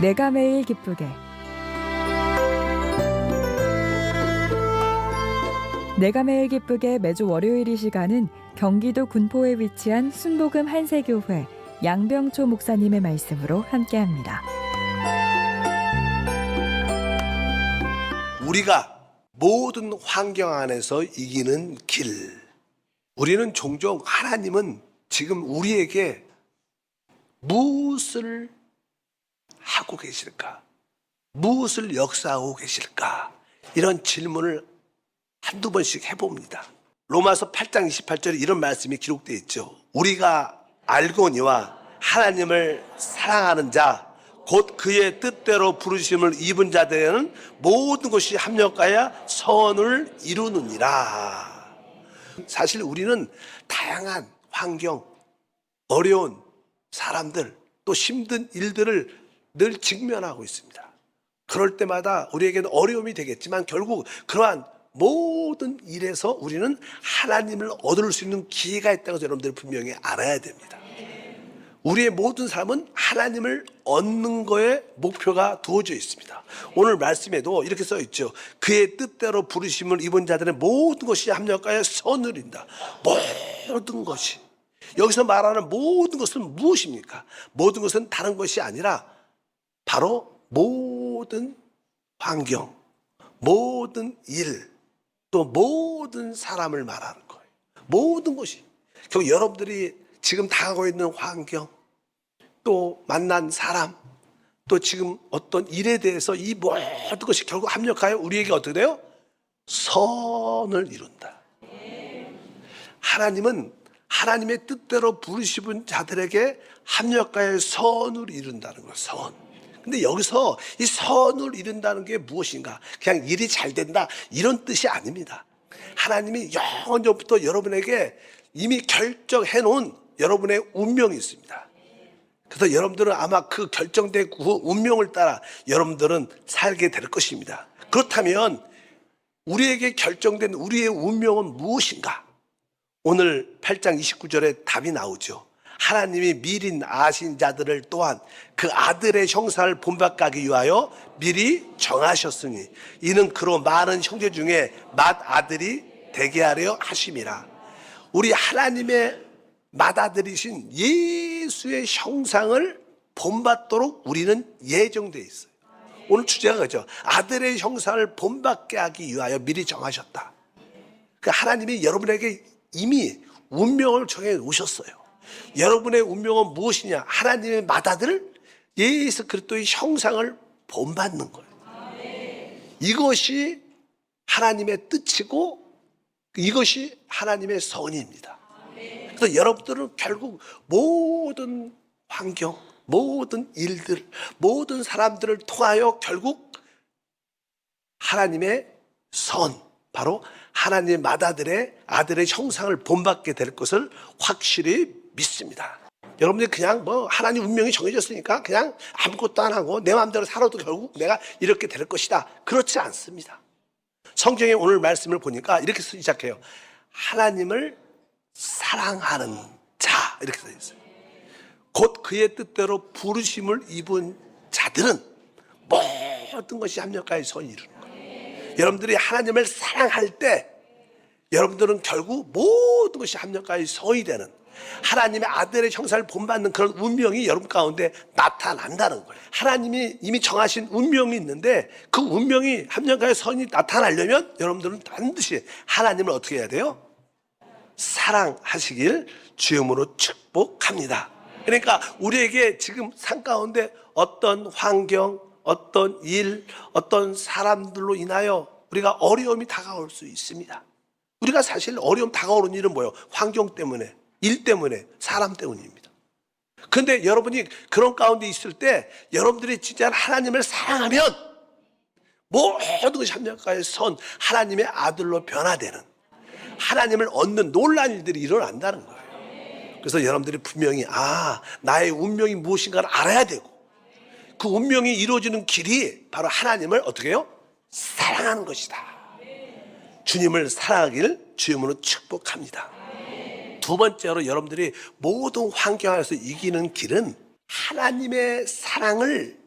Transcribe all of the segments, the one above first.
내가 매일 기쁘게 내가 매일 기쁘게 매주 월요일 이 시간은 경기도 군포에 위치한 순복음 한세교회 양병초 목사님의 말씀으로 함께합니다. 우리가 모든 환경 안에서 이기는 길. 우리는 종종 하나님은 지금 우리에게 무엇을 하고 계실까? 무엇을 역사하고 계실까? 이런 질문을 한두 번씩 해봅니다. 로마서 8장 28절에 이런 말씀이 기록되어 있죠. 우리가 알고니와 하나님을 사랑하는 자, 곧 그의 뜻대로 부르심을 입은 자들에는 모든 것이 합력하여 선을 이루느니라. 사실 우리는 다양한 환경, 어려운 사람들, 또 힘든 일들을 늘 직면하고 있습니다. 그럴 때마다 우리에게는 어려움이 되겠지만 결국 그러한 모든 일에서 우리는 하나님을 얻을 수 있는 기회가 있다는 것을 여러분들 분명히 알아야 됩니다. 우리의 모든 삶은 하나님을 얻는 거에 목표가 두어져 있습니다. 오늘 말씀에도 이렇게 써 있죠. 그의 뜻대로 부르심을 입은 자들의 모든 것이 합력하여 선을 인다. 모든 것이. 여기서 말하는 모든 것은 무엇입니까? 모든 것은 다른 것이 아니라 바로 모든 환경, 모든 일, 또 모든 사람을 말하는 거예요. 모든 것이. 결국 여러분들이 지금 당하고 있는 환경, 또 만난 사람, 또 지금 어떤 일에 대해서 이 모든 것이 결국 합력하여 우리에게 어떻게 돼요? 선을 이룬다. 하나님은 하나님의 뜻대로 부르시는 자들에게 합력하여 선을 이룬다는 거예요. 선. 근데 여기서 이 선을 이룬다는 게 무엇인가? 그냥 일이 잘 된다 이런 뜻이 아닙니다. 하나님이 영원 전부터 여러분에게 이미 결정해 놓은 여러분의 운명이 있습니다. 그래서 여러분들은 아마 그 결정된 그 운명을 따라 여러분들은 살게 될 것입니다. 그렇다면 우리에게 결정된 우리의 운명은 무엇인가? 오늘 8장 29절에 답이 나오죠. 하나님이 미리 아신 자들을 또한 그 아들의 형사를 본받게 하기 위하여 미리 정하셨으니 이는 그로 많은 형제 중에 맏 아들이 되게 하려 하심이라. 우리 하나님의 맏아들이신 예수의 형상을 본받도록 우리는 예정돼 있어요. 오늘 주제가 그죠. 아들의 형상을 본받게 하기 위하여 미리 정하셨다. 그 하나님이 여러분에게 이미 운명을 정해 놓으셨어요. 여러분의 운명은 무엇이냐? 하나님의 맏아들 예수 그리스도의 형상을 본받는 거예요. 이것이 하나님의 뜻이고 이것이 하나님의 선입니다. 그래서 여러분들은 결국 모든 환경, 모든 일들, 모든 사람들을 통하여 결국 하나님의 선, 바로 하나님의 맏아들의 아들의 형상을 본받게 될 것을 확실히 믿습니다. 여러분들이 그냥 뭐 하나님 운명이 정해졌으니까 그냥 아무것도 안 하고 내 마음대로 살아도 결국 내가 이렇게 될 것이다. 그렇지 않습니다. 성경의 오늘 말씀을 보니까 이렇게 시작해요. 하나님을 사랑하는 자 이렇게 써 있어요. 곧 그의 뜻대로 부르심을 입은 자들은 모든 것이 합력하여 선이 이루는 거예요. 여러분들이 하나님을 사랑할 때 여러분들은 결국 모든 것이 합력하여 선이 되는 하나님의 아들의 형상을 본받는 그런 운명이 여러분 가운데 나타난다는 거예요. 하나님이 이미 정하신 운명이 있는데 그 운명이 합력하여 선이 나타나려면 여러분들은 반드시 하나님을 어떻게 해야 돼요? 사랑하시길 주임으로 축복합니다. 그러니까 우리에게 지금 산 가운데 어떤 환경, 어떤 일, 어떤 사람들로 인하여 우리가 어려움이 다가올 수 있습니다. 우리가 사실 어려움 다가오는 일은 뭐예요? 환경 때문에, 일 때문에, 사람 때문입니다. 근데 여러분이 그런 가운데 있을 때 여러분들이 진짜 하나님을 사랑하면 모든 것이 합력하여 선 하나님의 아들로 변화되는 하나님을 얻는 놀란 일들이 일어난다는 거예요. 그래서 여러분들이 분명히 아 나의 운명이 무엇인가를 알아야 되고 그 운명이 이루어지는 길이 바로 하나님을 어떻게 해요? 사랑하는 것이다. 주님을 사랑하길 주님으로 축복합니다. 두 번째로 여러분들이 모든 환경 안에서 이기는 길은 하나님의 사랑을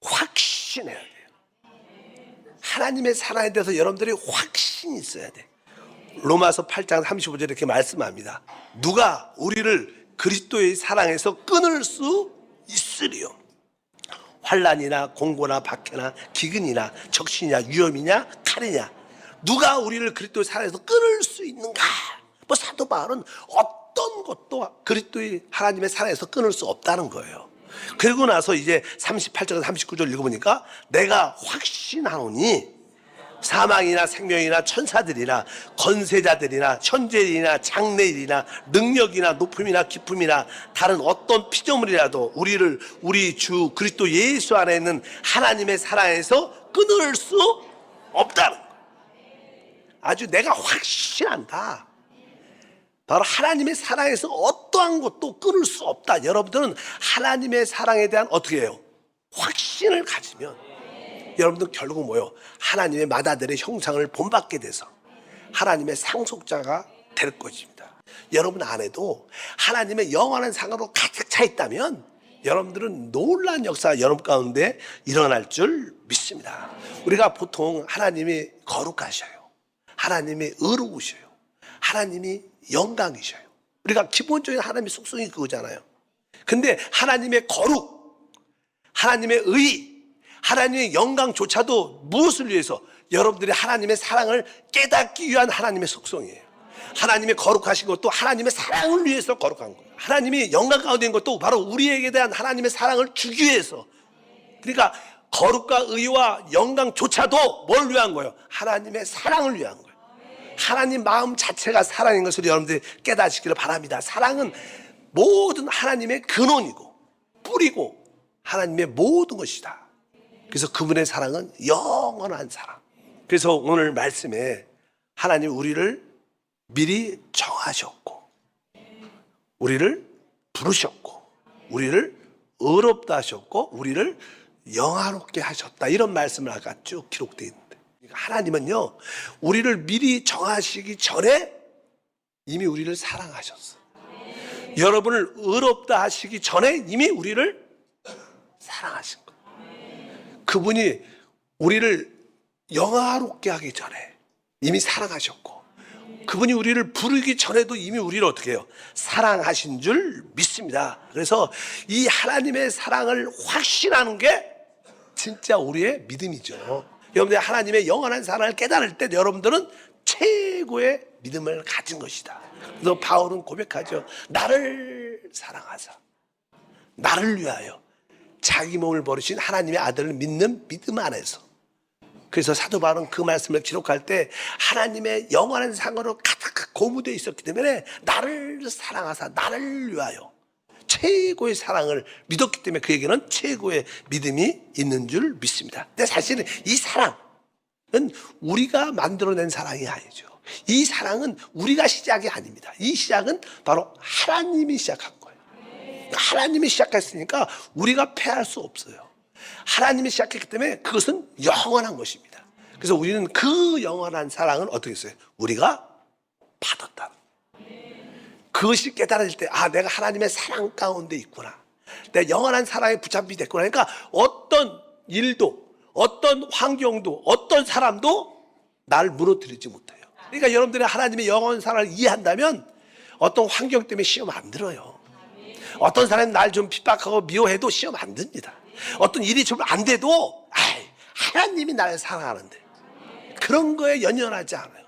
확신해야 돼요. 하나님의 사랑에 대해서 여러분들이 확신이 있어야 돼. 로마서 8장 35절에 이렇게 말씀합니다. 누가 우리를 그리스도의 사랑에서 끊을 수 있으리요. 환란이나 공고나 박해나 기근이나 적신이냐 위험이냐 칼이냐 누가 우리를 그리스도의 사랑에서 끊을 수 있는가? 뭐 사도 바울은 어떤 것도 그리스도의 하나님의 사랑에서 끊을 수 없다는 거예요. 그리고 나서 이제 38절 39절 읽어보니까 내가 확신하노니 사망이나 생명이나 천사들이나 건세자들이나 현재일이나 장래일이나 능력이나 높음이나 기쁨이나 다른 어떤 피조물이라도 우리를 우리 주 그리스도 예수 안에 있는 하나님의 사랑에서 끊을 수 없다는 거예요. 아주 내가 확신한다. 바로 하나님의 사랑에서 어떠한 것도 끊을 수 없다. 여러분들은 하나님의 사랑에 대한 어떻게 해요? 확신을 가지면 여러분들 결국 뭐요? 하나님의 맏아들의 형상을 본받게 돼서 하나님의 상속자가 될 것입니다. 여러분 안에도 하나님의 영원한 상으로 가득 차 있다면 여러분들은 놀란 역사가 여러분 가운데 일어날 줄 믿습니다. 우리가 보통 하나님이 거룩하셔요. 하나님이 의로우셔요. 하나님이 영광이셔요. 우리가 기본적인 하나님의 속성이 그거잖아요. 근데 하나님의 거룩, 하나님의 의, 하나님의 영광조차도 무엇을 위해서 여러분들이 하나님의 사랑을 깨닫기 위한 하나님의 속성이에요. 하나님의 거룩하신 것도 하나님의 사랑을 위해서 거룩한 거예요. 하나님이 영광 가운데 있는 것도 바로 우리에게 대한 하나님의 사랑을 주기 위해서. 그러니까 거룩과 의와 영광조차도 뭘 위한 거예요? 하나님의 사랑을 위한 거예요. 하나님 마음 자체가 사랑인 것을 여러분들이 깨닫시기를 바랍니다. 사랑은 모든 하나님의 근원이고 뿌리고 하나님의 모든 것이다. 그래서 그분의 사랑은 영원한 사랑. 그래서 오늘 말씀에 하나님 우리를 미리 정하셨고 우리를 부르셨고 우리를 의롭다 하셨고 우리를 영화롭게 하셨다. 이런 말씀을 아까 쭉 기록되어 그러니까 하나님은요 우리를 미리 정하시기 전에 이미 우리를 사랑하셨어. 여러분을 의롭다 하시기 전에 이미 우리를 사랑하신 거예요. 그분이 우리를 영화롭게 하기 전에 이미 사랑하셨고 그분이 우리를 부르기 전에도 이미 우리를 어떻게 해요? 사랑하신 줄 믿습니다. 그래서 이 하나님의 사랑을 확신하는 게 진짜 우리의 믿음이죠. 여러분들 하나님의 영원한 사랑을 깨달을 때 여러분들은 최고의 믿음을 가진 것이다. 그래서 바울은 고백하죠. 나를 사랑하사 나를 위하여 자기 몸을 버리신 하나님의 아들을 믿는 믿음 안에서 그래서 사도 바울은 그 말씀을 기록할 때 하나님의 영원한 상으로 가득 고무되어 있었기 때문에 나를 사랑하사 나를 위하여 최고의 사랑을 믿었기 때문에 그에게는 최고의 믿음이 있는 줄 믿습니다. 근데 사실은 이 사랑은 우리가 만들어낸 사랑이 아니죠. 이 사랑은 우리가 시작이 아닙니다. 이 시작은 바로 하나님이 시작한 거예요. 하나님이 시작했으니까 우리가 패할 수 없어요. 하나님이 시작했기 때문에 그것은 영원한 것입니다. 그래서 우리는 그 영원한 사랑을 어떻게 했어요? 우리가. 그것이 깨달아질 때, 아, 내가 하나님의 사랑 가운데 있구나. 내가 영원한 사랑에 붙잡히 됐구나. 그러니까 어떤 일도, 어떤 환경도, 어떤 사람도 날 무너뜨리지 못해요. 그러니까 여러분들이 하나님의 영원한 사랑을 이해한다면 어떤 환경 때문에 시험 안 들어요. 어떤 사람이 날 좀 핍박하고 미워해도 시험 안 듭니다. 어떤 일이 좀 안 돼도 아이, 하나님이 나를 사랑하는데 그런 거에 연연하지 않아요.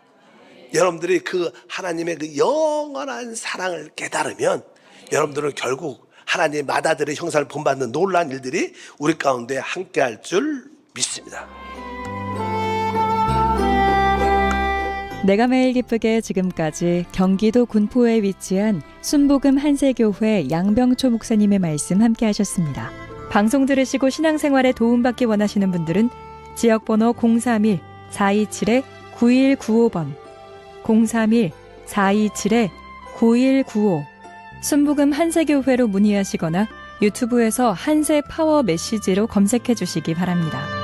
여러분들이 그 하나님의 그 영원한 사랑을 깨달으면 여러분들은 결국 하나님의 맏아들의 형상을 본받는 놀라운 일들이 우리 가운데 함께 할 줄 믿습니다. 내가 매일 기쁘게 지금까지 경기도 군포에 위치한 순복음 한세교회 양병초 목사님의 말씀 함께 하셨습니다. 방송 들으시고 신앙생활에 도움받기 원하시는 분들은 지역번호 031-427-9195번 031-427-9195 순복음 한세교회로 문의하시거나 유튜브에서 한세 파워 메시지로 검색해 주시기 바랍니다.